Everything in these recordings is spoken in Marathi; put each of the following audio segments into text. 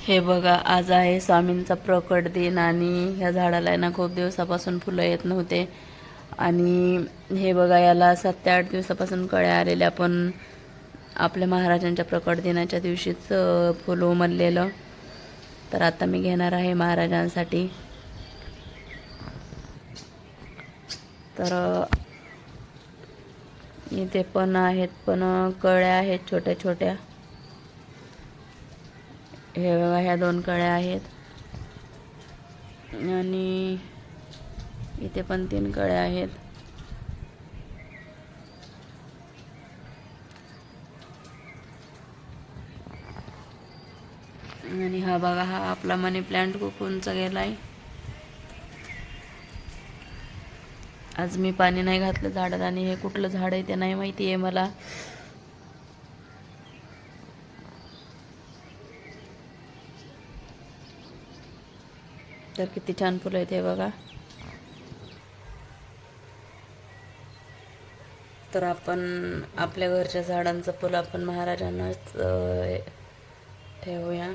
हे बघा आज आहे स्वामींचा प्रकट दिन आणि ह्या झाडाला आहे ना खूप दिवसापासून फुलं येत नव्हते. आणि हे बघा याला सात ते आठ दिवसापासून कळ्या आलेल्या पण आपल्या महाराजांच्या प्रकट दिनाच्या दिवशीच फुलं उमललेलं. तर आता मी घेणार आहे महाराजांसाठी. तर इथे पण आहेत पण कळ्या आहेत छोट्या छोट्या हे बघा ह्या दोन कळ्या आहेत. आणि इथे पण तीन कळ्या आहेत. आणि हा बघा हा आपला मनी प्लांट खूप उंच गेलाय. आज मी पाणी नाही घातलं झाडात आणि हे कुठलं झाड आहे ते नाही माहिती आहे मला. तर किती छान फुलं आहेत हे बघा. तर आपण आपल्या घरच्या झाडांचं फुलं आपण महाराजांनाच ठेवूया.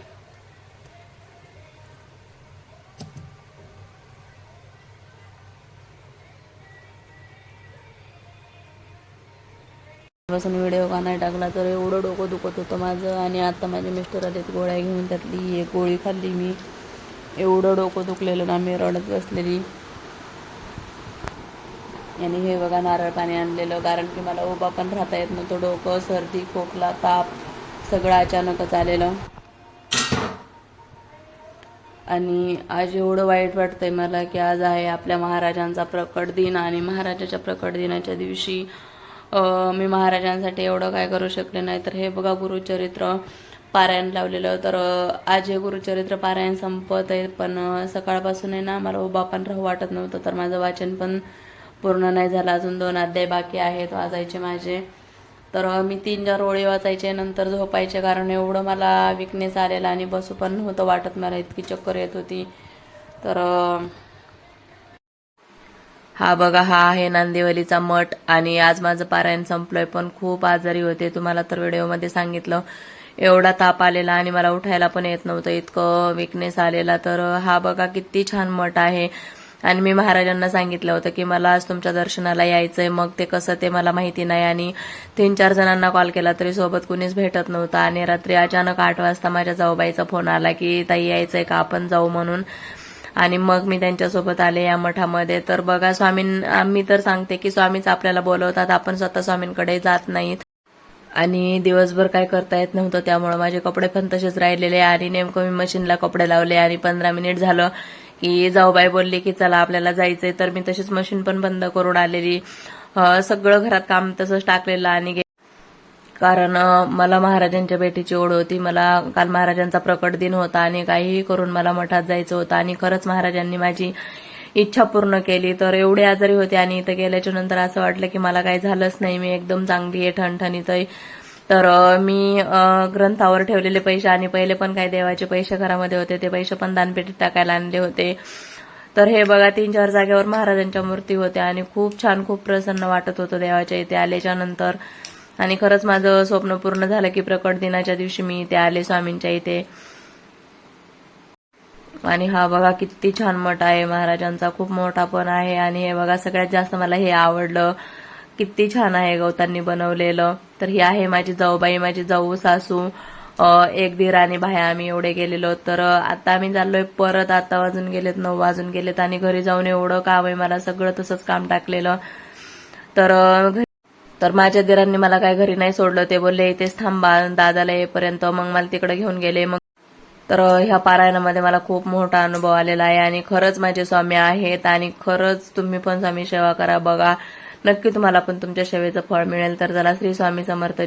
पासून व्हिडिओ का नाही टाकला तर एवढं डोकं दुखत होतं माझं आणि आता माझे मिस्टर आलेत गोळ्या घेऊन त्यातली एक गोळी खाल्ली मी. एवढं डोकं दुखलेलं ना मी रडत बसलेली. आणि हे बघा नारळ पाणी आणलेलं. कारण की मला उभा पण राहता येत नव्हतं. डोकं सर्दी खोकला ताप सगळं अचानकच आलेलं. आणि आज एवढं वाईट वाटतंय मला की आज आहे आपल्या महाराजांचा प्रकट दिन. आणि महाराजाच्या प्रकट दिनाच्या दिवशी मी महाराजांसाठी एवढं काय करू शकले नाही. तर हे बघा गुरुचरित्र. पारायण लावलेलं. तर अं, आज हे गुरुचरित्र पारायण संपत आहे पण सकाळपासून आहे ना मला उभा पण राहू वाटत नव्हतं. तर माझं वाचन पण पूर्ण नाही झालं. अजून दोन अध्याय बाकी आहेत वाचायचे माझे. तर मी तीन चार ओळी वाचायचे नंतर झोपायचे कारण एवढं मला विकनेस आलेला आणि बसू पण नव्हतं वाटत. मला इतकी चक्कर येत होती. तर हा बघा हा आहे नांदिवलीचा मठ. आणि आज माझं पारायण संपलंय पण खूप आजारी होते. तुम्हाला तर व्हिडिओमध्ये सांगितलं. एवढा ताप आलेला आणि मला उठायला पण येत नव्हतं. इतकं विकनेस आलेला. तर हा बघा किती छान मठ आहे. आणि मी महाराजांना सांगितलं होतं की मला आज तुमच्या दर्शनाला यायचंय. मग ते कसं ते मला माहिती नाही. आणि तीन चार जणांना कॉल केला तरी सोबत कुणीच भेटत नव्हतं. आणि रात्री अचानक आठ वाजता माझ्या जाऊबाईचा फोन आला की ताई यायचंय का? आपण जाऊ म्हणून. आणि मग मी त्यांच्यासोबत आले या मठामध्ये. तर बघा स्वामीं आम्ही तर सांगते की स्वामीच आपल्याला बोलवतात. आपण स्वतः स्वामींकडे जात नाहीत. आणि दिवसभर काय करता येत नव्हतं त्यामुळे माझे कपडे पण तसेच राहिलेले आणि नेमकं मी मशीनला कपडे लावले आणि पंधरा मिनिट झालं की जाऊबाई बोलली की चला आपल्याला जायचंय तर मी तशीच मशीन पण बंद करून आलेली. सगळं घरात काम तसंच टाकलेलं आणि कारण मला महाराजांच्या भेटीची ओढ होती. मला काल महाराजांचा प्रकट दिन होता आणि काहीही करून मला मठात जायचं होतं आणि खरंच महाराजांनी माझी इच्छा पूर्ण केली तर एवढे आजारी होते आणि इथं गेल्याच्यानंतर असं वाटलं की मला काही झालंच नाही मी एकदम चांगली आहे ठणठणीत आहे. तर मी ग्रंथावर ठेवलेले पैसे आणि पहिले पण काही देवाचे पैसे घरामध्ये होते ते पैसे पण दानपेटीत टाकायला आणले होते. तर हे बघा तीन चार जागेवर महाराजांच्या मूर्ती होत्या आणि खूप छान खूप प्रसन्न वाटत होतं देवाच्या इथे आल्याच्यानंतर आणि खरंच माझं स्वप्न पूर्ण झालं की प्रकट दिनाच्या दिवशी मी इथे आले स्वामींच्या इथे. आणि हा बघा किती छान मठ आहे. महाराजांचा खूप मोठा पण आहे. आणि हे बघा सगळ्यात जास्त मला हे आवडलं. किती छान आहे गवतांनी बनवलेलं. तर ही आहे माझी जाऊबाई माझी जाऊ सासू. एक दीर आणि भाया आम्ही एवढे गेलेलो. तर आता आम्ही चाललोय परत. आता वाजून गेलेत नऊ वाजून गेलेत आणि घरी जाऊन एवढं काम आहे. मला सगळं तसंच काम टाकलेलं. तर तर माझ्या दिरांनी मला काय घरी नाही सोडलं. ते बोलले इथेच थांबा. दादाला येईपर्यंत. मग मला तिकडे घेऊन गेले. मग तर ह्या पारायणामध्ये मला खूप मोठा अनुभव आलेला आहे आणि खरंच माझे स्वामी आहेत आणि खरंच तुम्ही पण स्वामी सेवा करा बघा. नक्की तुम्हाला पण तुमच्या सेवेचं फळ मिळेल. तर चला श्री स्वामी समर्थ